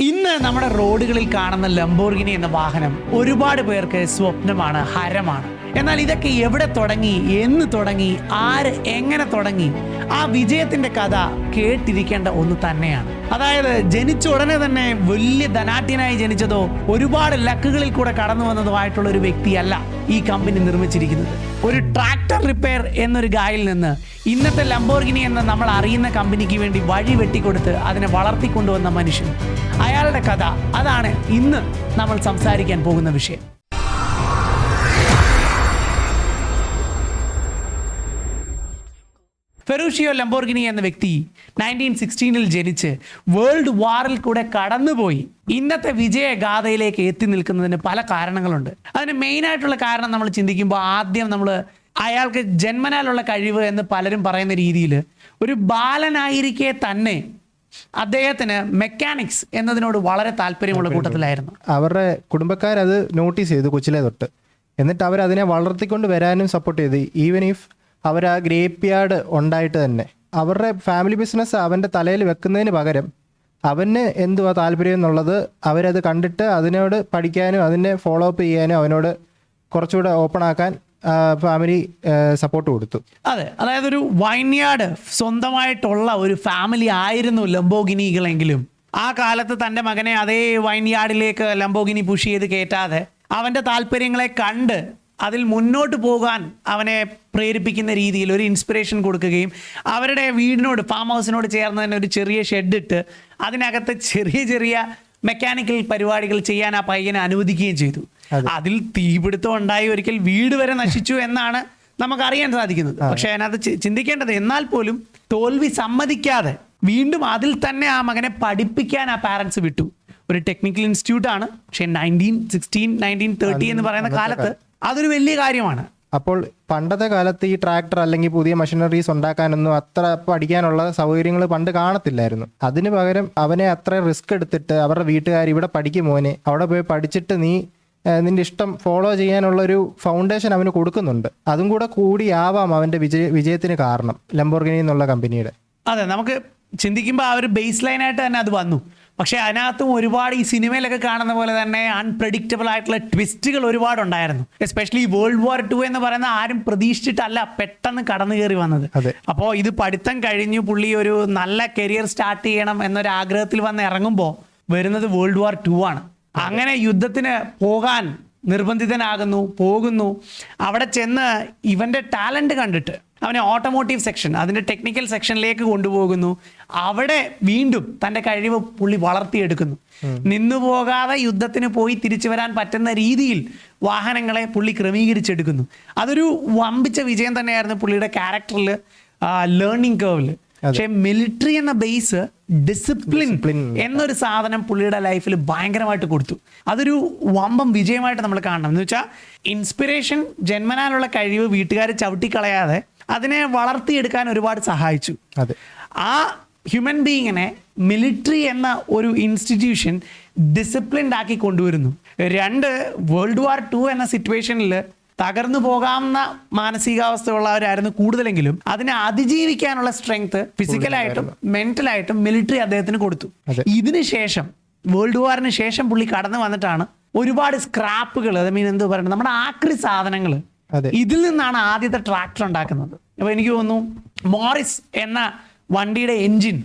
in നമ്മുടെ റോഡുകളിൽ കാണുന്ന ലംബോർഗിനി എന്ന വാഹനം ഒരുപാട് പേർക്ക് സ്വപ്നമാണ് ഹരമാണ്. എന്നാൽ ഇതൊക്കെ എവിടെ തുടങ്ങി എന്ന് തുടങ്ങി ആര് എങ്ങനെ തുടങ്ങി ആ വിജയത്തിന്റെ കഥ കേട്ടിരിക്കേണ്ട ഒന്ന് തന്നെയാണ്. അതായത് ജനിച്ച ഉടനെ തന്നെ വലിയ ധനാട്യനായി ജനിച്ചതോ ഒരുപാട് ലക്കുകളിൽ കൂടെ കടന്നു വന്നതോ ഒരു വ്യക്തിയല്ല ഈ കമ്പനി നിർമ്മിച്ചിരിക്കുന്നത്. ഒരു ട്രാക്ടർ റിപ്പയർ എന്നൊരു ഗായിൽ നിന്ന് ഇന്നത്തെ ലംബോർഗിനി എന്ന നമ്മൾ അറിയുന്ന കമ്പനിക്ക് വേണ്ടി വഴി വെട്ടിക്കൊടുത്ത് അതിനെ വളർത്തിക്കൊണ്ടുവന്ന മനുഷ്യൻ. അയാളുടെ കഥ. അതാണ് ഇന്ന് നമ്മൾ സംസാരിക്കാൻ പോകുന്ന വിഷയം. ഫെറൂഷിയോ ലംബോർഗിനി എന്ന വ്യക്തി നയന്റീൻ സിക്സ്റ്റീനിൽ ജനിച്ച് വേൾഡ് വാറിൽ കൂടെ കടന്നുപോയി. ഇന്നത്തെ വിജയഗാഥയിലേക്ക് എത്തി നിൽക്കുന്നതിന് പല കാരണങ്ങളുണ്ട്. അതിന് മെയിനായിട്ടുള്ള കാരണം നമ്മൾ ചിന്തിക്കുമ്പോൾ ആദ്യം നമ്മൾ അയാൾക്ക് ജന്മനാലുള്ള കഴിവ് എന്ന് പലരും പറയുന്ന രീതിയിൽ ഒരു ബാലനായിരിക്കെ തന്നെ അദ്ദേഹത്തിന് മെക്കാനിക്സ് എന്നതിനോട് വളരെ താല്പര്യമുള്ള കൂട്ടത്തിലായിരുന്നു. അവരുടെ കുടുംബക്കാർ അത് നോട്ടീസ് ചെയ്തു കൊച്ചിലെ തൊട്ട്. എന്നിട്ട് അവർ അതിനെ വളർത്തിക്കൊണ്ട് വരാനും സപ്പോർട്ട് ചെയ്തു. ഈവൻ ഇഫ് അവർ ആ ഗ്രേപ്പ് യാർഡ് ഉണ്ടായിട്ട് തന്നെ. അവരുടെ ഫാമിലി ബിസിനസ് അവന്റെ തലയിൽ വെക്കുന്നതിന് പകരം അവന് എന്തുവാ താല്പര്യം എന്നുള്ളത് അവരത് കണ്ടിട്ട് അതിനോട് പഠിക്കാനും അതിനെ ഫോളോ അപ്പ് ചെയ്യാനും അവനോട് കുറച്ചുകൂടെ ഓപ്പൺ ആക്കാൻ ഫാമിലി സപ്പോർട്ട് കൊടുത്തു. അതെ അതായത് ഒരു വൈൻയാർഡ് സ്വന്തമായിട്ടുള്ള ഒരു ഫാമിലി ആയിരുന്നു ലംബോഗിനികളെങ്കിലും. ആ കാലത്ത് തന്റെ മകനെ അതേ വൈൻയാർഡിലേക്ക് ലംബോഗിനി പുഷ് ചെയ്ത് കയറ്റാതെ അവന്റെ താല്പര്യങ്ങളെ കണ്ട് അതിൽ മുന്നോട്ട് പോകാൻ അവനെ പ്രേരിപ്പിക്കുന്ന രീതിയിൽ ഒരു ഇൻസ്പിറേഷൻ കൊടുക്കുകയും അവരുടെ വീടിനോട് ഫാം ഹൗസിനോട് ചേർന്ന് തന്നെ ഒരു ചെറിയ ഷെഡ് ഇട്ട് അതിനകത്ത് ചെറിയ ചെറിയ മെക്കാനിക്കൽ പരിപാടികൾ ചെയ്യാൻ ആ പയ്യനെ അനുവദിക്കുകയും ചെയ്തു. അതിൽ തീപിടുത്തം ഉണ്ടായി ഒരിക്കൽ വീട് വരെ നശിച്ചു എന്നാണ് നമുക്ക് അറിയാൻ സാധിക്കുന്നത് പക്ഷെ അതിനകത്ത് ചിന്തിക്കേണ്ടത് എന്നാൽ പോലും തോൽവി സമ്മതിക്കാതെ വീണ്ടും അതിൽ തന്നെ ആ മകനെ പഠിപ്പിക്കാൻ ആ പാരൻസ് വിട്ടു. ഒരു ടെക്നിക്കൽ ഇൻസ്റ്റിറ്റ്യൂട്ട് ആണ്. പക്ഷെ നയന്റീൻ സിക്സ്റ്റീൻ നയന്റീൻ തേർട്ടി എന്ന് പറയുന്ന കാലത്ത് അതൊരു വലിയ കാര്യമാണ്. അപ്പോൾ പണ്ടത്തെ കാലത്ത് ഈ ട്രാക്ടർ അല്ലെങ്കിൽ പുതിയ മെഷീനറീസ് ഉണ്ടാക്കാനൊന്നും അത്ര പഠിക്കാനുള്ള സൗകര്യങ്ങൾ പണ്ട് കാണത്തില്ലായിരുന്നു. അതിന് പകരം അവനെ അത്ര റിസ്ക് എടുത്തിട്ട് അവരുടെ വീട്ടുകാർ ഇവിടെ പഠിക്കും മോനെ അവിടെ പോയി പഠിച്ചിട്ട് നീ നിന്റെ ഇഷ്ടം ഫോളോ ചെയ്യാനുള്ള ഒരു ഫൗണ്ടേഷൻ അവന് കൊടുക്കുന്നുണ്ട്. അതും കൂടെ കൂടിയാവാം അവന്റെ വിജയ വിജയത്തിന് കാരണം ലംബോർഗിനി എന്നുള്ള കമ്പനിയുടെ അതെ നമുക്ക് ചിന്തിക്കുമ്പോൾ ആ ഒരു ബേസ് ലൈനായിട്ട് തന്നെ അത് വന്നു. പക്ഷേ അതിനകത്തും ഒരുപാട് ഈ സിനിമയിലൊക്കെ കാണുന്ന പോലെ തന്നെ അൺപ്രഡിക്റ്റബിൾ ആയിട്ടുള്ള ട്വിസ്റ്റുകൾ ഒരുപാട് ഉണ്ടായിരുന്നു എസ്പെഷ്യലി വേൾഡ് വാർ ടു എന്ന് പറയുന്ന ആരും പ്രതീക്ഷിച്ചിട്ടല്ല പെട്ടെന്ന് കടന്നു കയറി വന്നത്. അപ്പോൾ ഇത് പഠിത്തം കഴിഞ്ഞു പുള്ളി ഒരു നല്ല കരിയർ സ്റ്റാർട്ട് ചെയ്യണം എന്നൊരു ആഗ്രഹത്തിൽ വന്ന് ഇറങ്ങുമ്പോൾ വരുന്നത് വേൾഡ് വാർ ടു ആണ്. അങ്ങനെ യുദ്ധത്തിന് പോകാൻ നിർബന്ധിതനാകുന്നു പോകുന്നു. അവിടെ ചെന്ന് ഇവന്റെ ടാലന്റ് കണ്ടിട്ട് അവനെ ഓട്ടോമോട്ടീവ് സെക്ഷൻ അതിന്റെ ടെക്നിക്കൽ സെക്ഷനിലേക്ക് കൊണ്ടുപോകുന്നു. അവിടെ വീണ്ടും തന്റെ കഴിവ് പുള്ളി വളർത്തിയെടുക്കുന്നു. നിന്നു പോകാതെ യുദ്ധത്തിന് പോയി തിരിച്ചു വരാൻ പറ്റുന്ന രീതിയിൽ വാഹനങ്ങളെ പുള്ളി ക്രമീകരിച്ചെടുക്കുന്നു. അതൊരു വമ്പിച്ച വിജയം തന്നെയായിരുന്നു പുള്ളിയുടെ ക്യാരക്ടറിൽ ലേണിംഗ് കേർവിൽ പക്ഷേ മിലിറ്ററി എന്ന ബേസ് ഡിസിപ്ലിൻ എന്നൊരു സാധനം പുള്ളിയുടെ ലൈഫിൽ ഭയങ്കരമായിട്ട് കൊടുത്തു. അതൊരു വമ്പം വിജയമായിട്ട് നമ്മൾ കാണണം. എന്ന് വെച്ചാൽ ഇൻസ്പിറേഷൻ ജന്മനാലുള്ള കഴിവ് വീട്ടുകാർ ചവിട്ടിക്കളയാതെ അതിനെ വളർത്തിയെടുക്കാൻ ഒരുപാട് സഹായിച്ചു. അതെ. ആ ഹ്യൂമൻ ബീയിങ്ങിനെ മിലിറ്ററി എന്ന ഒരു ഇൻസ്റ്റിറ്റ്യൂഷൻ ഡിസിപ്ലിൻഡ് ആക്കി കൊണ്ടുവരുന്നു. രണ്ട് വേൾഡ് വാർ ടു എന്ന സിറ്റുവേഷനിൽ തകർന്നു പോകാവുന്ന മാനസികാവസ്ഥയുള്ളവരായിരുന്നു കൂടുതലെങ്കിലും. അതിനെ അതിജീവിക്കാനുള്ള സ്ട്രെങ്ത് ഫിസിക്കലായിട്ടും മെന്റലായിട്ടും മിലിറ്ററി അദ്ദേഹത്തിന് കൊടുത്തു. ഇതിനുശേഷം ഇതിന് ശേഷം വേൾഡ് വാറിന് ശേഷം പുള്ളി കടന്നു വന്നിട്ടാണ് ഒരുപാട് സ്ക്രാപ്പുകൾ ഐ മീൻ എന്ത് പറയുന്നത് നമ്മുടെ ആക്രി സാധനങ്ങൾ ഇതിൽ നിന്നാണ് ആദ്യത്തെ ട്രാക്ടർ ഉണ്ടാക്കുന്നത്. അപ്പൊ എനിക്ക് തോന്നുന്നു മോറിസ് എന്ന വണ്ടിയുടെ എഞ്ചിൻ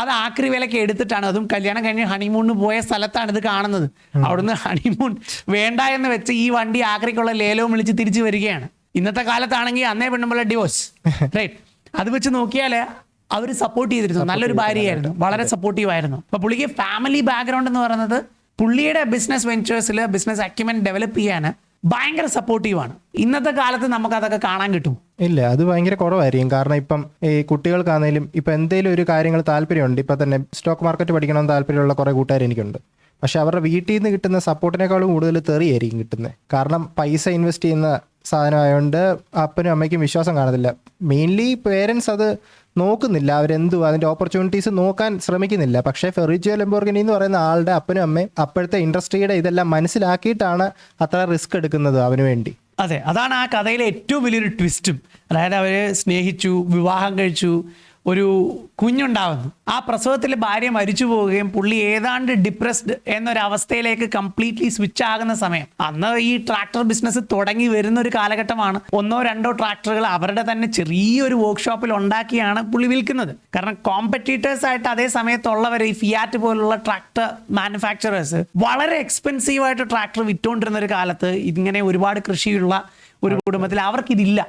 അത് ആക്രി വിലക്ക് എടുത്തിട്ടാണ്. അതും കല്യാണം കഴിഞ്ഞ് ഹണിമൂണിന് പോയ സ്ഥലത്താണ് ഇത് കാണുന്നത്. അവിടുന്ന് ഹണിമൂൺ വേണ്ട എന്ന് വെച്ച് ഈ വണ്ടി ആക്രിക്കുള്ള ലേലവും വിളിച്ച് തിരിച്ചു വരികയാണ്. ഇന്നത്തെ കാലത്താണെങ്കിൽ അന്നേ പെണ്ണുമ്പോൾ ഡിവോഴ്സ് റൈറ്റ് അത് വെച്ച് നോക്കിയാൽ അവർ സപ്പോർട്ട് ചെയ്തിരുന്നു. നല്ലൊരു ഭാര്യയായിരുന്നു. വളരെ സപ്പോർട്ടീവ് ആയിരുന്നു. അപ്പൊ പുള്ളിക്ക് ഫാമിലി ബാക്ക്ഗ്രൗണ്ട് എന്ന് പറയുന്നത് പുള്ളിയുടെ ബിസിനസ് വെഞ്ചേഴ്സിൽ ബിസിനസ് അക്യുമെന്റ് ഡെവലപ്പ് ചെയ്യാൻ ഭയങ്കര സപ്പോർട്ടീവാണ് ഇന്നത്തെ കാലത്ത് നമുക്ക് അതൊക്കെ കാണാൻ കിട്ടും. ഇല്ല അത് ഭയങ്കര കുറവായിരിക്കും. കാരണം ഇപ്പം ഈ കുട്ടികൾക്കാണെങ്കിലും ഇപ്പം എന്തെങ്കിലും ഒരു കാര്യങ്ങൾ താല്പര്യമുണ്ട്. ഇപ്പം തന്നെ സ്റ്റോക്ക് മാർക്കറ്റ് പഠിക്കണമെന്ന് താല്പര്യമുള്ള കുറേ കൂട്ടുകാർ എനിക്കുണ്ട്. പക്ഷെ അവരുടെ വീട്ടിൽ നിന്ന് കിട്ടുന്ന സപ്പോർട്ടിനേക്കാളും കൂടുതൽ തെറിയായിരിക്കും കിട്ടുന്നത്. കാരണം പൈസ ഇൻവെസ്റ്റ് ചെയ്യുന്ന സാധനമായതുകൊണ്ട് അപ്പനും അമ്മയ്ക്കും വിശ്വാസം കാണത്തില്ല. മെയിൻലി പേരൻസ് അത് നോക്കുന്നില്ല. അവരെന്തു അതിന്റെ ഓപ്പർച്യൂണിറ്റീസ് നോക്കാൻ ശ്രമിക്കുന്നില്ല. പക്ഷേ ഫെറിജിയോ ലംബോർഗിനി എന്ന് പറയുന്ന ആളുടെ അപ്പനും അമ്മയും അപ്പോഴത്തെ ഇൻഡസ്ട്രിയുടെ ഇതെല്ലാം മനസ്സിലാക്കിയിട്ടാണ് അത്ര റിസ്ക് എടുക്കുന്നത് അവന് വേണ്ടി. അതെ അതാണ് ആ കഥയിലെ ഏറ്റവും വലിയൊരു ട്വിസ്റ്റും അതായത് അവരെ സ്നേഹിച്ചു വിവാഹം കഴിച്ചു ഒരു കുഞ്ഞുണ്ടാവുന്നു. ആ പ്രസവത്തിൽ ഭാര്യ മരിച്ചു പോവുകയും പുള്ളി ഏതാണ്ട് ഡിപ്രസ്ഡ് എന്നൊരവസ്ഥയിലേക്ക് കംപ്ലീറ്റ്ലി സ്വിച്ച് ആകുന്ന സമയം. അന്ന് ഈ ട്രാക്ടർ ബിസിനസ് തുടങ്ങി വരുന്ന ഒരു കാലഘട്ടമാണ് ഒന്നോ രണ്ടോ ട്രാക്ടറുകൾ അവരുടെ തന്നെ ചെറിയൊരു വർക്ക്ഷോപ്പിൽ ഉണ്ടാക്കിയാണ് പുള്ളി വിൽക്കുന്നത്. കാരണം കോമ്പറ്റീറ്റേഴ്സ് ആയിട്ട് അതേ സമയത്തുള്ളവർ ഈ ഫിയാറ്റ് പോലുള്ള ട്രാക്ടർ മാനുഫാക്ചറേഴ്സ് വളരെ എക്സ്പെൻസീവായിട്ട് ട്രാക്ടർ വിറ്റുകൊണ്ടിരുന്ന ഒരു കാലത്ത് ഇങ്ങനെ ഒരുപാട് കൃഷിയുള്ള ഒരു കുടുംബത്തിൽ അവർക്കിതില്ല.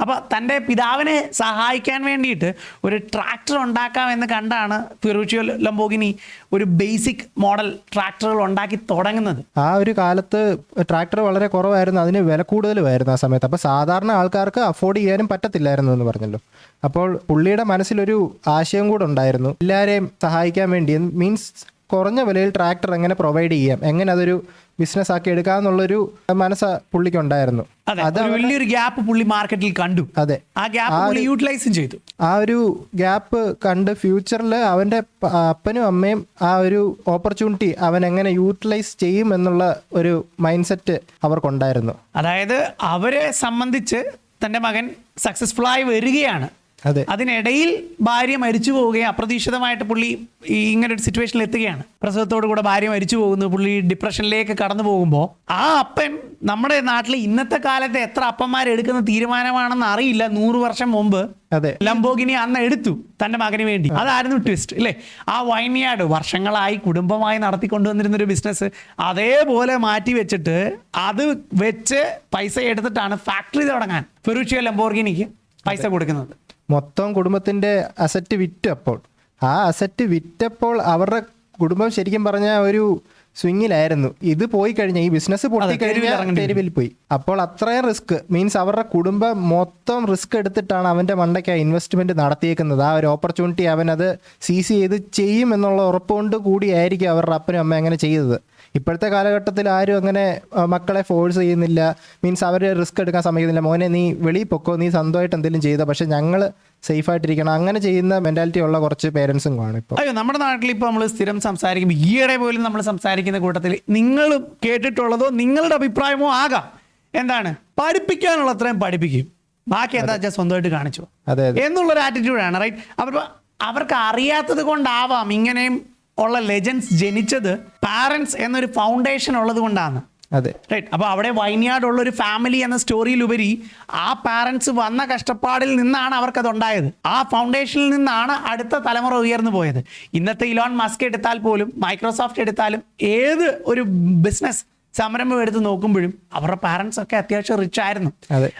അപ്പൊ തന്റെ പിതാവിനെ സഹായിക്കാൻ വേണ്ടിയിട്ട് ഒരു ട്രാക്ടർ ഉണ്ടാക്കാം എന്ന് കണ്ടാണ് ഫിറൂച്ചിയോ ലംബോഗിനി ഒരു ബേസിക് മോഡൽ ട്രാക്ടറുകൾ ഉണ്ടാക്കി തുടങ്ങുന്നത്. ആ ഒരു കാലത്ത് ട്രാക്ടർ വളരെ കുറവായിരുന്നു അതിന് വില കൂടുതലുമായിരുന്നു ആ സമയത്ത്. അപ്പൊ സാധാരണ ആൾക്കാർക്ക് അഫോർഡ് ചെയ്യാനും പറ്റത്തില്ലായിരുന്നു എന്ന് പറഞ്ഞല്ലോ. അപ്പോൾ പുള്ളിയുടെ മനസ്സിലൊരു ആശയം കൂടെ ഉണ്ടായിരുന്നു. എല്ലാവരെയും സഹായിക്കാൻ വേണ്ടി മീൻസ് കുറഞ്ഞ വിലയിൽ ട്രാക്ടർ എങ്ങനെ പ്രൊവൈഡ് ചെയ്യാം? എങ്ങനെ അതൊരു ബിസിനസ് ആക്കി എടുക്കാം എന്നുള്ളൊരു മനസ്സ് പുള്ളിക്ക് ഉണ്ടായിരുന്നു അതെ വലിയൊരു ഗ്യാപ്പ് പുള്ളി മാർക്കറ്റിൽ കണ്ടു. അതെ. ആ ഗ്യാപ്പ് യൂട്ടിലൈസും ചെയ്തു. ആ ഒരു ഗ്യാപ്പ് കണ്ട് ഫ്യൂച്ചറിൽ അവന്റെ അപ്പനും അമ്മയും ആ ഒരു ഓപ്പർച്യൂണിറ്റി അവൻ എങ്ങനെ യൂട്ടിലൈസ് ചെയ്യും എന്നുള്ള ഒരു മൈൻഡ് സെറ്റ് അവർക്കുണ്ടായിരുന്നു. അതായത് അവരെ സംബന്ധിച്ച് തന്റെ മകൻ സക്സസ്ഫുൾ ആയി വരികയാണ്. അതിനിടയിൽ ഭാര്യ മരിച്ചു പോവുകയും അപ്രതീക്ഷിതമായിട്ട് പുള്ളി ഈ ഇങ്ങനെ ഒരു സിറ്റുവേഷനിൽ എത്തുകയാണ്. പ്രസവത്തോടു കൂടെ ഭാര്യ മരിച്ചു പോകുന്നു പുള്ളി ഡിപ്രഷനിലേക്ക് കടന്നു പോകുമ്പോൾ. ആ അപ്പൻ നമ്മുടെ നാട്ടിൽ ഇന്നത്തെ കാലത്ത് എത്ര അപ്പന്മാർ എടുക്കുന്ന തീരുമാനമാണെന്ന് അറിയില്ല. നൂറ് വർഷം മുമ്പ് അതെ. ലംബോഗിനി അന്ന് എടുത്തു തന്റെ മകന് വേണ്ടി. അതായിരുന്നു ട്വിസ്റ്റ് അല്ലേ? ആ വൈൻയാർഡ് വർഷങ്ങളായി കുടുംബമായി നടത്തിക്കൊണ്ടുവന്നിരുന്ന ഒരു ബിസിനസ് അതേപോലെ മാറ്റി വെച്ചിട്ട് അത് വെച്ച് പൈസ എടുത്തിട്ടാണ് ഫാക്ടറി തുടങ്ങാൻ. ഫെറൂച്ചിയോ ലംബോർഗിനിക്ക് പൈസ കൊടുക്കുന്നത്. മൊത്തം കുടുംബത്തിന്റെ അസറ്റ് വിറ്റപ്പോൾ. ആ അസറ്റ് വിറ്റപ്പോൾ അവരുടെ കുടുംബം ശരിക്കും പറഞ്ഞ ഒരു സ്വിങ്ങിലായിരുന്നു ഇത് പോയി കഴിഞ്ഞാൽ ഈ ബിസിനസ് പൊട്ടിക്കഴിഞ്ഞാൽ തെരുവിൽ പോയി. അപ്പോൾ അത്രയും റിസ്ക് മീൻസ് അവരുടെ കുടുംബം മൊത്തം റിസ്ക് എടുത്തിട്ടാണ് അവന്റെ മണ്ടയ്ക്ക് ആ ഇൻവെസ്റ്റ്മെന്റ് നടത്തിയേക്കുന്നത്. ആ ഒരു ഓപ്പർച്യൂണിറ്റി അവൻ അത് സീസ് ചെയ്ത് ചെയ്യും എന്നുള്ള ഉറപ്പുകൊണ്ട് കൂടിയായിരിക്കും അവരുടെ അപ്പനും അമ്മ അങ്ങനെ ചെയ്തത്. ഇപ്പോഴത്തെ കാലഘട്ടത്തിൽ ആരും അങ്ങനെ മക്കളെ ഫോഴ്സ് ചെയ്യുന്നില്ല. മീൻസ് അവർ റിസ്ക് എടുക്കാൻ സമ്മതിക്കുന്നില്ല. മോനെ നീ വെളിയിൽ പൊക്കോ നീ സ്വന്തമായിട്ട് എന്തെങ്കിലും ചെയ്തോ. പക്ഷെ ഞങ്ങൾ സേഫ് ആയിട്ടിരിക്കണം. അങ്ങനെ ചെയ്യുന്ന മെന്റാലിറ്റി ഉള്ള കുറച്ച് പേരൻസും കാണും ഇപ്പോൾ അയ്യോ നമ്മുടെ നാട്ടിൽ ഇപ്പോൾ നമ്മൾ സ്ഥിരം സംസാരിക്കുമ്പോൾ ഈയിടെ പോലും നമ്മൾ സംസാരിക്കുന്ന കൂട്ടത്തിൽ നിങ്ങൾ കേട്ടിട്ടുള്ളതോ നിങ്ങളുടെ അഭിപ്രായമോ ആകാം. എന്താണ്? പഠിപ്പിക്കാനുള്ള അത്രയും പഠിപ്പിക്കും. ബാക്കി എന്താ വെച്ചാൽ സ്വന്തമായിട്ട് കാണിച്ചു. എന്നുള്ളൊരു ആറ്റിറ്റ്യൂഡാണ് റൈറ്റ് അവർ അവർക്ക് അറിയാത്തത് കൊണ്ടാവാം ഇങ്ങനെയും ഉള്ള ലെജൻസ് ജനിച്ചത് പാരൻസ് എന്നൊരു ഫൗണ്ടേഷൻ ഉള്ളത് കൊണ്ടാണ്. അതെ. റൈറ്റ് അപ്പോൾ അവിടെ വൈനിയാട് ഉള്ള ഒരു ഫാമിലി എന്ന സ്റ്റോറിയിൽ ഉപരി ആ പാരൻസ് വന്ന കഷ്ടപ്പാടിൽ നിന്നാണ് അവർക്കത് ഉണ്ടായത് ആ ഫൗണ്ടേഷനിൽ നിന്നാണ് അടുത്ത തലമുറ ഉയർന്നു പോയത്. ഇന്നത്തെ ഇലോൺ മസ്ക് എടുത്താൽ പോലും മൈക്രോസോഫ്റ്റ് എടുത്താലും ഏത് ഒരു ബിസിനസ് സംരംഭം എടുത്ത് നോക്കുമ്പോഴും അവരുടെ പാരൻസ് ഒക്കെ അത്യാവശ്യം റിച്ച് ആയിരുന്നു.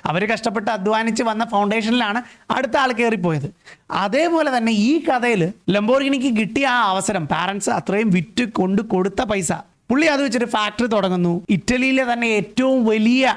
അവർ കഷ്ടപ്പെട്ട് അധ്വാനിച്ച് വന്ന ഫൗണ്ടേഷനിലാണ് അടുത്ത ആൾ കയറിപ്പോയത് അതേപോലെ തന്നെ ഈ കഥയിൽ ലംബോർഗിനിക്ക് കിട്ടിയ ആ അവസരം പാരൻസ് അത്രയും വിറ്റ് കൊണ്ട് കൊടുത്ത പൈസ. പുള്ളി അത് വെച്ചൊരു ഫാക്ടറി തുടങ്ങുന്നു. ഇറ്റലിയിലെ തന്നെ ഏറ്റവും വലിയ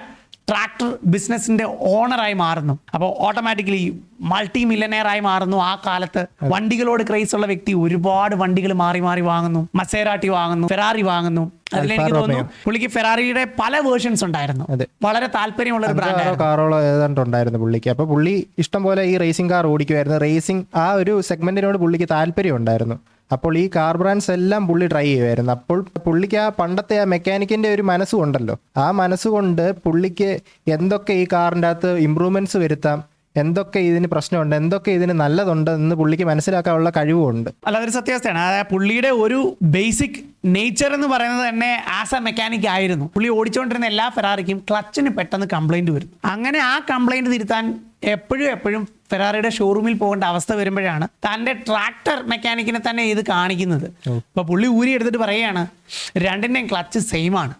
ട്രാക്ടർ ബിസിനസിന്റെ ഓണറായി മാറുന്നു. അപ്പോൾ ഓട്ടോമാറ്റിക്കലി മൾട്ടി മില്ലനെയറായി മാറുന്നു ആ കാലത്ത്. വണ്ടികളോട് ക്രൈസ് ഉള്ള വ്യക്തി ഒരുപാട് വണ്ടികൾ മാറി മാറി വാങ്ങുന്നു. മസേരാട്ടി വാങ്ങുന്നു ഫെറാറി വാങ്ങുന്നു. അതിലെനിക്ക് തോന്നുന്നു പുള്ളിക്ക് ഫെറാറിയുടെ പല വേർഷൻസ് ഉണ്ടായിരുന്നു. വളരെ താല്പര്യമുള്ള ഒരു ബ്രാൻഡ് കാറോളോ ഏതാണ്ട് ഉണ്ടായിരുന്നു പുള്ളിക്ക്. അപ്പൊ പുള്ളി ഇഷ്ടം പോലെ ഈ റേസിംഗ് കാർ ഓടിക്കുമായിരുന്നു റേസിംഗ് ആ ഒരു സെഗ്മെന്റിനോട് പുള്ളിക്ക് താല്പര്യം ഉണ്ടായിരുന്നു. അപ്പോൾ ഈ കാർ ബ്രാൻഡ്സ് എല്ലാം പുള്ളി ട്രൈ ചെയ്യുമായിരുന്നു അപ്പോൾ പുള്ളിക്ക് ആ പണ്ടത്തെ ആ മെക്കാനിക്കിന്റെ ഒരു മനസ്സുണ്ടല്ലോ ആ മനസ്സുകൊണ്ട് പുള്ളിക്ക് എന്തൊക്കെ ഈ കാറിന്റെ അകത്ത് ഇമ്പ്രൂവ്മെന്റ്സ് വരുത്താം എന്തൊക്കെ ഇതിന് പ്രശ്നമുണ്ട് എന്തൊക്കെ ഇതിന് നല്ലതുണ്ട് എന്ന് പുള്ളിക്ക് മനസ്സിലാക്കാനുള്ള കഴിവുമുണ്ട്. അല്ല അതൊരു സത്യാവസ്ഥയാണ്. അതായത് പുള്ളിയുടെ ഒരു ബേസിക് നേച്ചർ എന്ന് പറയുന്നത് തന്നെ ആസ് എ മെക്കാനിക് ആയിരുന്നു. പുള്ളി ഓടിച്ചുകൊണ്ടിരുന്ന എല്ലാ ഫെറാറിക്കും ക്ലച്ചിന് പെട്ടെന്ന് കംപ്ലൈന്റ് വരും. അങ്ങനെ ആ കംപ്ലൈന്റ് തിരുത്താൻ എപ്പോഴും എപ്പോഴും ഫെറാറിയുടെ ഷോറൂമിൽ പോകേണ്ട അവസ്ഥ വരുമ്പോഴാണ് തന്റെ ട്രാക്ടർ മെക്കാനിക്കിനെ തന്നെ ഇത് കാണിക്കുന്നത്. അപ്പൊ പുള്ളി ഊരി എടുത്തിട്ട് പറയുകയാണ് രണ്ടിന്റെയും ക്ലച്ച് സെയിം ആണ്.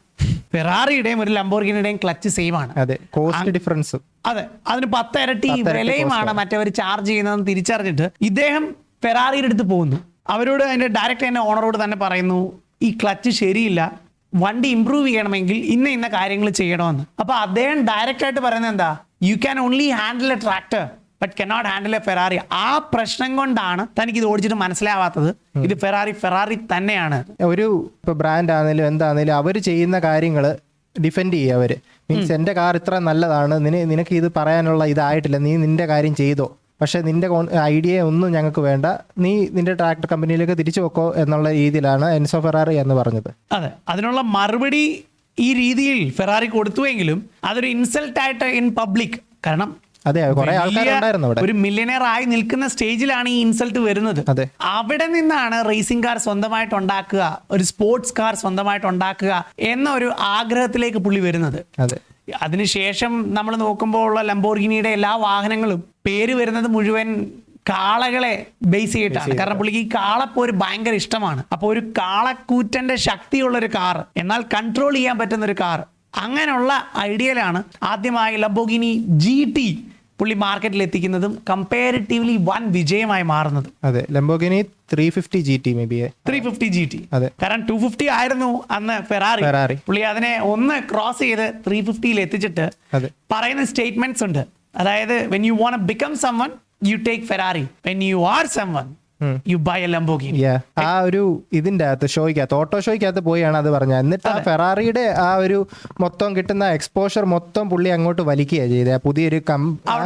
ഫെറാറിയുടെയും ഒരു ലംബോർഗിനിയുടെയും ക്ലച്ച് സെയിം ആണ്. അതെ കോസ്റ്റ് ഡിഫറൻസ് അതെ അതിന് പത്ത് ഇരട്ടി വിലയുമാണ് മറ്റവർ ചാർജ് ചെയ്യുന്നതെന്ന് തിരിച്ചറിഞ്ഞിട്ട് ഇദ്ദേഹം ഫെറാറിയുടെ അടുത്ത് പോകുന്നു. അവരോട് അതിന്റെ ഡയറക്റ്റ് തന്നെ ഓണറോട് തന്നെ പറയുന്നു ഈ ക്ലച്ച് ശരിയില്ല. വണ്ടി ഇമ്പ്രൂവ് ചെയ്യണമെങ്കിൽ ഇന്ന ഇന്ന കാര്യങ്ങൾ ചെയ്യണമെന്ന്. അപ്പൊ അദ്ദേഹം ഡയറക്റ്റ് ആയിട്ട് പറയുന്നത് എന്താ? You can only handle a tractor but cannot handle a Ferrari ആ പ്രശ്നം കൊണ്ടാണ് തനിക്ക് ഇത് ഓടിച്ചിട്ട് മനസ്സിലാവാത്തത്. ഇത് ഫെറാറി ഫെറാറി തന്നെയാണ്. ഒരു ഇപ്പോൾ ബ്രാൻഡ് ആണെങ്കിലും എന്താണെങ്കിലും അവർ ചെയ്യുന്ന കാര്യങ്ങൾ ഡിഫെൻഡ് ചെയ്യുക അവർ മീൻസ് എന്റെ കാർ ഇത്ര നല്ലതാണ്. നിന നിനക്ക് ഇത് പറയാനുള്ള ഇതായിട്ടില്ല. നീ നിന്റെ കാര്യം ചെയ്തോ. പക്ഷേ നിന്റെ ഐഡിയ ഒന്നും ഞങ്ങൾക്ക് വേണ്ട. നീ നിന്റെ ട്രാക്ടർ കമ്പനിയിലേക്ക് തിരിച്ചു വെക്കോ എന്നുള്ള രീതിയിലാണ് എൻസോ ഫെറാറി എന്ന് പറഞ്ഞത്. അതെ. അതിനുള്ള മറുപടി ഈ രീതിയിൽ ഫെറാറി കൊടുത്തുവെങ്കിലും അതൊരു ഇൻസൾട്ട് ആയിട്ട് ഇൻ പബ്ലിക് കാരണം അതെ കുറെ ആൾക്കാരുണ്ടായിരുന്നു അവിടെ. ഒരു മില്യനർ ആയി നിൽക്കുന്ന സ്റ്റേജിലാണ് ഈ ഇൻസൾട്ട് വരുന്നത്. അതെ. അവിടെ നിന്നാണ് റേസിംഗ് കാർ സ്വന്തമായിട്ട് ഉണ്ടാക്കുക ഒരു സ്പോർട്സ് കാർ സ്വന്തമായിട്ട് ഉണ്ടാക്കുക എന്ന ഒരു ആഗ്രഹത്തിലേക്ക് പുള്ളി വരുന്നത്. അതെ. അതിനുശേഷം നമ്മൾ നോക്കുമ്പോൾ ഉള്ള ലംബോർഗിനിയുടെ എല്ലാ വാഹനങ്ങളും പേര് വരുന്നത് മുഴുവൻ കാളകളെ ബേസ് ചെയ്തിട്ടാണ്. കാരണം പുള്ളിക്ക് ഈ കാളപ്പോര് ഭയങ്കര ഇഷ്ടമാണ്. അപ്പോൾ ഒരു കാളക്കൂറ്റന്റെ ശക്തിയുള്ള ഒരു കാർ എന്നാൽ കൺട്രോൾ ചെയ്യാൻ പറ്റുന്ന ഒരു കാർ അങ്ങനെയുള്ള ഐഡിയയിലാണ് ആദ്യമായി ലംബോഗിനി ജി ടി പുള്ളി മാർക്കറ്റിൽ എത്തിക്കുന്നതും കമ്പാരിറ്റീവ്ലി വൺ വിജയമായി മാറുന്നതും. അതെ Lamborghini three fifty G T maybe three fifty G T അതെ. കാരണം ടു ഫിഫ്റ്റി ആയിരുന്നു അന്ന് ഫെറാറി ഫെറാറി. പുള്ളി അതിനെ ഒന്ന് ക്രോസ് ചെയ്ത് ത്രീ ഫിഫ്റ്റിയിൽ എത്തിച്ചിട്ട് പറയുന്ന സ്റ്റേറ്റ്മെന്റ്സ് ഉണ്ട്. അതായത് when you want become someone you take Ferrari when you are someone you buy a Lamborghini. ആ ഒരു ഇതിന്റെ അകത്ത് ഷോയ്ക്കകത്ത് ഓട്ടോ ഷോയ്ക്കകത്ത് പോയാണ് അത് പറഞ്ഞത്. എന്നിട്ട് ആ ഫെറാറിയുടെ ആ ഒരു മൊത്തം കിട്ടുന്ന എക്സ്പോഷർ മൊത്തം പുള്ളി അങ്ങോട്ട് വലിക്കുകയാണ് ചെയ്തത് പുതിയൊരു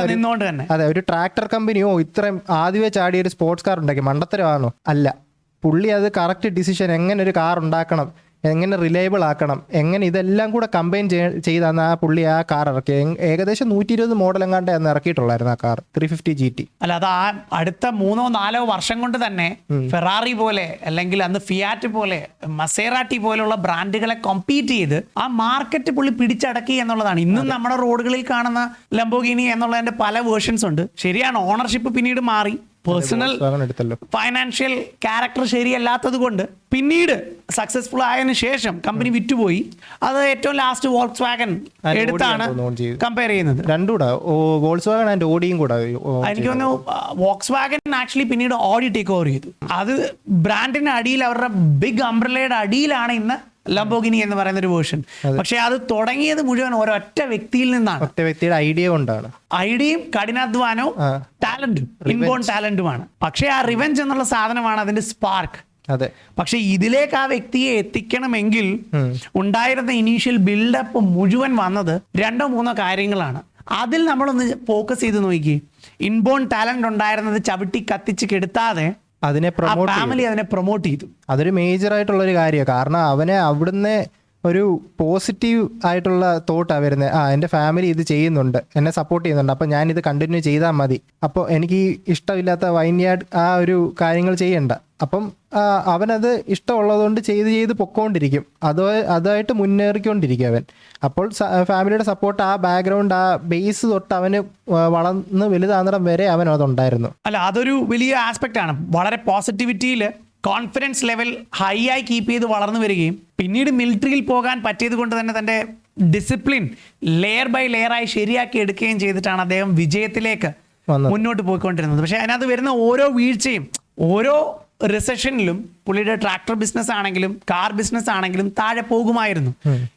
നിന്നുകൊണ്ട് തന്നെ. അതെ ഒരു ട്രാക്ടർ കമ്പനിയോ ഇത്രയും ആദ്യമേ ചാടിയ ഒരു സ്പോർട്സ് കാർ ഉണ്ടാക്കി. മണ്ടത്തരമാണോ? അല്ല. പുള്ളി അത് കറക്റ്റ് ഡിസിഷൻ എങ്ങനെ ഒരു കാർ ഉണ്ടാക്കണം എങ്ങനെ റിലയബിൾ ആക്കണം? എങ്ങനെ ഇതെല്ലാം കൂടെ കമ്പൈൻ ചെയ്താണ് ആ പുള്ളി ആ കാർ ഇറക്കി ഏകദേശം നൂറ്റി ഇരുപത് മോഡൽ എങ്ങാണ്ട് അന്ന് ഇറക്കിയിട്ടുള്ളായിരുന്നു ആ car three fifty G T അല്ല അത് ആ അടുത്ത മൂന്നോ നാലോ വർഷം കൊണ്ട് തന്നെ ഫെറാറി പോലെ അല്ലെങ്കിൽ അന്ന് ഫിയാറ്റ് പോലെ മസേറാട്ടി പോലെയുള്ള ബ്രാൻഡുകളെ കോമ്പീറ്റ് ചെയ്ത് ആ മാർക്കറ്റ് പുള്ളി പിടിച്ചടക്കി എന്നുള്ളതാണ്. ഇന്നും നമ്മുടെ റോഡുകളിൽ കാണുന്ന ലംബോഗിനി എന്നുള്ളതിന്റെ പല വേർഷൻസ് ഉണ്ട്. ശരിയാണ് ഓണർഷിപ്പ് പിന്നീട് മാറി. പേഴ്സണൽ ഫൈനാൻഷ്യൽ ക്യാരക്ടർ ശരിയല്ലാത്തത് കൊണ്ട് പിന്നീട് സക്സസ്ഫുൾ ആയതിനു ശേഷം കമ്പനി വിറ്റുപോയി. അത് ഏറ്റവും ലാസ്റ്റ് വോൾക്സ് വാഗൻ എടുത്താണ്. കമ്പയർ ചെയ്യുന്നത്. രണ്ടും കൂടെ. വോൾസ് ആൻഡ് ഓടിയും കൂടെ. എനിക്ക് തോന്നുന്നു വോക്സ് വാഗൻ ആക്ച്വലി പിന്നീട് ഓഡി ടേക്ക് ഓവർ ചെയ്തു. അത് ബ്രാൻഡിന്റെ അടിയിൽ അവരുടെ ബിഗ് അംബ്രലയുടെ അടിയിലാണ് ഇന്ന് ലംബോഗിനി എന്ന് പറയുന്ന ഒരു വേർഷൻ പക്ഷെ അത് തുടങ്ങിയത് മുഴുവൻ ഒരൊറ്റ വ്യക്തിയിൽ നിന്നാണ്. ഒറ്റ വ്യക്തിയുടെ ഐഡിയ കൊണ്ടാണ്. ഐഡിയയും കഠിനാധ്വാനവും ടാലന്റും ഇൻബോൺ ടാലന്റുമാണ് പക്ഷെ ആ റിവെഞ്ച് എന്നുള്ള സാധനമാണ് അതിന്റെ സ്പാർക്ക് അതെ. പക്ഷെ ഇതിലേക്ക് ആ വ്യക്തിയെ എത്തിക്കണമെങ്കിൽ ഉണ്ടായിരുന്ന ഇനീഷ്യൽ ബിൽഡപ്പ് മുഴുവൻ വന്നത് രണ്ടോ മൂന്നോ കാര്യങ്ങളാണ്. അതിൽ നമ്മളൊന്ന് ഫോക്കസ് ചെയ്ത് നോക്കി. ഇൻബോൺ ടാലന്റ് ഉണ്ടായിരുന്നത് ചവിട്ടി കത്തിച്ച് കെടുത്താതെ അതിനെ പ്രൊമോട്ട് ഫാമിലി അതിനെ പ്രൊമോട്ട് ചെയ്തു. അതൊരു മേജർ ആയിട്ടുള്ള ഒരു കാര്യമാണ്. കാരണം അവനെ അവിടുന്ന് ഒരു പോസിറ്റീവ് ആയിട്ടുള്ള തോട്ടാണ് വരുന്നത് ആ എന്റെ ഫാമിലി ഇത് ചെയ്യുന്നുണ്ട്. എന്നെ സപ്പോർട്ട് ചെയ്യുന്നുണ്ട്. അപ്പോൾ ഞാൻ ഇത് കണ്ടിന്യൂ ചെയ്താൽ മതി. അപ്പോൾ എനിക്ക് ഇഷ്ടമില്ലാത്ത വൈൻയാർഡ് ആ ഒരു കാര്യങ്ങൾ ചെയ്യണ്ട. അപ്പം അവനത് ഇഷ്ടമുള്ളതുകൊണ്ട് ചെയ്ത് ചെയ്ത് പൊക്കോണ്ടിരിക്കും. അത് അതായിട്ട് മുന്നേറിക്കൊണ്ടിരിക്കും അവൻ. അപ്പോൾ ഫാമിലിയുടെ സപ്പോർട്ട് ആ ബാക്ക്ഗ്രൗണ്ട് ആ ബേസ് തൊട്ട് അവന് വളർന്ന് വലുതാന്നിടം വരെ അവൻ അതുണ്ടായിരുന്നു അല്ല അതൊരു വലിയ ആസ്പെക്റ്റ് ആണ്. വളരെ പോസിറ്റിവിറ്റിയിൽ കോൺഫിഡൻസ് ലെവൽ ഹൈ ആയി കീപ്പ് ചെയ്ത് വളർന്നു വരികയും പിന്നീട് മിലിറ്ററിയിൽ പോകാൻ പറ്റിയത് കൊണ്ട് തന്നെ തന്റെ ഡിസിപ്ലിൻ ലെയർ ബൈ ലെയർ ആയി ശരിയാക്കി എടുക്കുകയും ചെയ്തിട്ടാണ് അദ്ദേഹം വിജയത്തിലേക്ക് മുന്നോട്ട് പോയിക്കൊണ്ടിരുന്നത്. പക്ഷേ അതിനകത്ത് വരുന്ന ഓരോ വീഴ്ചയും ഓരോ റിസഷനിലും പുള്ളിയുടെ ട്രാക്ടർ ബിസിനസ് ആണെങ്കിലും കാർ ബിസിനസ് ആണെങ്കിലും താഴെ പോകുമായിരുന്നു.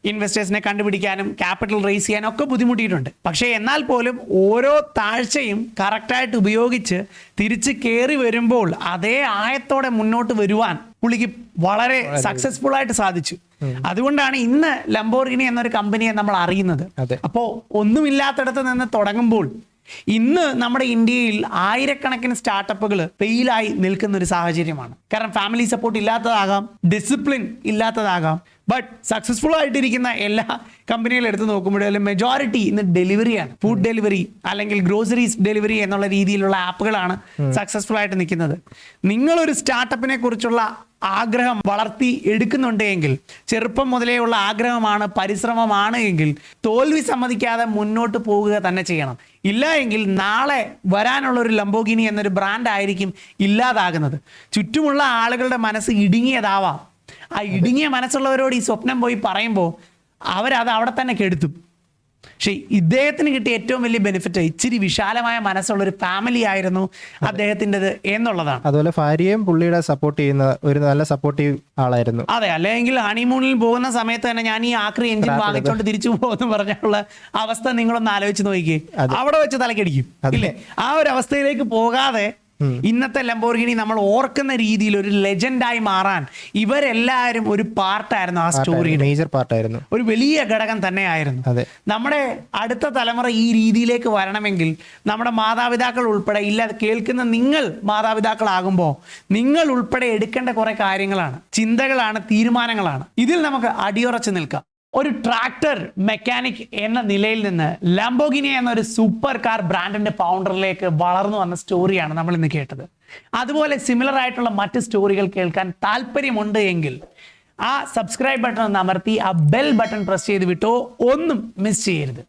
ഇൻവെസ്റ്റേഴ്സിനെ കണ്ടുപിടിക്കാനും ക്യാപിറ്റൽ റേസ് ചെയ്യാനും ഒക്കെ ബുദ്ധിമുട്ടിയിട്ടുണ്ട്. പക്ഷേ എന്നാൽ പോലും ഓരോ താഴ്ചയും കറക്റ്റായിട്ട് ഉപയോഗിച്ച് തിരിച്ച് കയറി വരുമ്പോൾ അതേ ആയത്തോടെ മുന്നോട്ട് വരുവാൻ പുള്ളിക്ക് വളരെ സക്സസ്ഫുൾ ആയിട്ട് സാധിച്ചു. അതുകൊണ്ടാണ് ഇന്ന് ലംബോർഗിനി എന്നൊരു കമ്പനിയെ നമ്മൾ അറിയുന്നത്. അപ്പോൾ ഒന്നുമില്ലാത്തിടത്ത് നിന്ന് തുടങ്ങുമ്പോൾ ഇന്ന് നമ്മുടെ ഇന്ത്യയിൽ ആയിരക്കണക്കിന് സ്റ്റാർട്ടപ്പുകൾ ഫെയിലായി നിൽക്കുന്ന ഒരു സാഹചര്യമാണ്. കാരണം ഫാമിലി സപ്പോർട്ട് ഇല്ലാത്തതാകാം ഡിസിപ്ലിൻ ഇല്ലാത്തതാകാം. ബട്ട് സക്സസ്ഫുൾ ആയിട്ടിരിക്കുന്ന എല്ലാ കമ്പനികളും എടുത്ത് നോക്കുമ്പോഴും മെജോറിറ്റി ഇന്ന് ഡെലിവറിയാണ് ഫുഡ് ഡെലിവറി അല്ലെങ്കിൽ ഗ്രോസറീസ് ഡെലിവറി എന്നുള്ള രീതിയിലുള്ള ആപ്പുകളാണ് സക്സസ്ഫുൾ ആയിട്ട് നിൽക്കുന്നത്. നിങ്ങളൊരു സ്റ്റാർട്ടപ്പിനെ കുറിച്ചുള്ള ആഗ്രഹം വളർത്തി എടുക്കുന്നുണ്ട് എങ്കിൽ ചെറുപ്പം മുതലേ ഉള്ള ആഗ്രഹമാണ് പരിശ്രമമാണ് എങ്കിൽ തോൽവി സമ്മതിക്കാതെ മുന്നോട്ട് പോവുക തന്നെ ചെയ്യണം. ഇല്ല എങ്കിൽ നാളെ വരാനുള്ള ഒരു ലംബോഗിനി എന്നൊരു ബ്രാൻഡ് ആയിരിക്കും ഇല്ലാതാകുന്നത്. ചുറ്റുമുള്ള ആളുകളുടെ മനസ്സ് ഇടുങ്ങിയതാവാം. ആ ഇടുങ്ങിയ മനസ്സുള്ളവരോട് ഈ സ്വപ്നം പോയി പറയുമ്പോൾ അവരത് അവിടെ തന്നെ കെടുത്തും. പക്ഷേ ഇദ്ദേഹത്തിന് കിട്ടിയ ഏറ്റവും വലിയ ബെനിഫിറ്റ് ഇച്ചിരി വിശാലമായ മനസ്സുള്ള ഒരു ഫാമിലി ആയിരുന്നു അദ്ദേഹത്തിന്റെത് എന്നുള്ളതാണ്. അതുപോലെ ഭാര്യയും പുള്ളിയുടെ സപ്പോർട്ട് ചെയ്യുന്ന ഒരു നല്ല സപ്പോർട്ടീവ് ആളായിരുന്നു. അതെ അല്ലെങ്കിൽ ഹണിമൂണിൽ പോകുന്ന സമയത്ത് തന്നെ ഞാൻ ഈ ആക്രി എഞ്ചിൻ വാങ്ങിച്ചോണ്ട് തിരിച്ചു പോകുന്നു പറഞ്ഞുള്ള അവസ്ഥ നിങ്ങളൊന്ന് ആലോചിച്ച് നോക്കിക്കേ. അവിടെ വെച്ച് തലക്കടിക്കും അല്ലേ ആ ഒരു അവസ്ഥയിലേക്ക് പോകാതെ ഇന്നത്തെ ലംബോർഗിനി നമ്മൾ ഓർക്കുന്ന രീതിയിൽ ഒരു ലെജൻഡായി മാറാൻ ഇവരെല്ലാവരും ഒരു പാർട്ടായിരുന്നു ആ സ്റ്റോറിയുടെ മേജർ പാർട്ടായിരുന്നു. ഒരു വലിയ ഘടകം തന്നെയായിരുന്നു. അതെ. നമ്മുടെ അടുത്ത തലമുറ ഈ രീതിയിലേക്ക് വരണമെങ്കിൽ നമ്മുടെ മാതാപിതാക്കൾ ഉൾപ്പെടെ ഇല്ല കേൾക്കുന്ന നിങ്ങൾ മാതാപിതാക്കളാകുമ്പോൾ നിങ്ങൾ ഉൾപ്പെടെ എടുക്കേണ്ട കുറെ കാര്യങ്ങളാണ് ചിന്തകളാണ് തീരുമാനങ്ങളാണ്. ഇതിൽ നമുക്ക് അടിയുറച്ച് നിൽക്കാം. ഒരു ട്രാക്ടർ മെക്കാനിക് എന്ന നിലയിൽ നിന്ന് ലംബോഗിനി എന്നൊരു സൂപ്പർ കാർ ബ്രാൻഡിന്റെ ഫൗണ്ടറിലേക്ക് വളർന്നു വന്ന സ്റ്റോറിയാണ് നമ്മൾ ഇന്ന് കേട്ടത്. അതുപോലെ സിമിലർ ആയിട്ടുള്ള മറ്റ് സ്റ്റോറികൾ കേൾക്കാൻ താല്പര്യമുണ്ട് എങ്കിൽ ആ സബ്സ്ക്രൈബ് ബട്ടൺ ഒന്ന് അമർത്തി ആ ബെൽ ബട്ടൺ പ്രസ് ചെയ്ത് വിട്ടോ. ഒന്നും മിസ് ചെയ്യരുത്.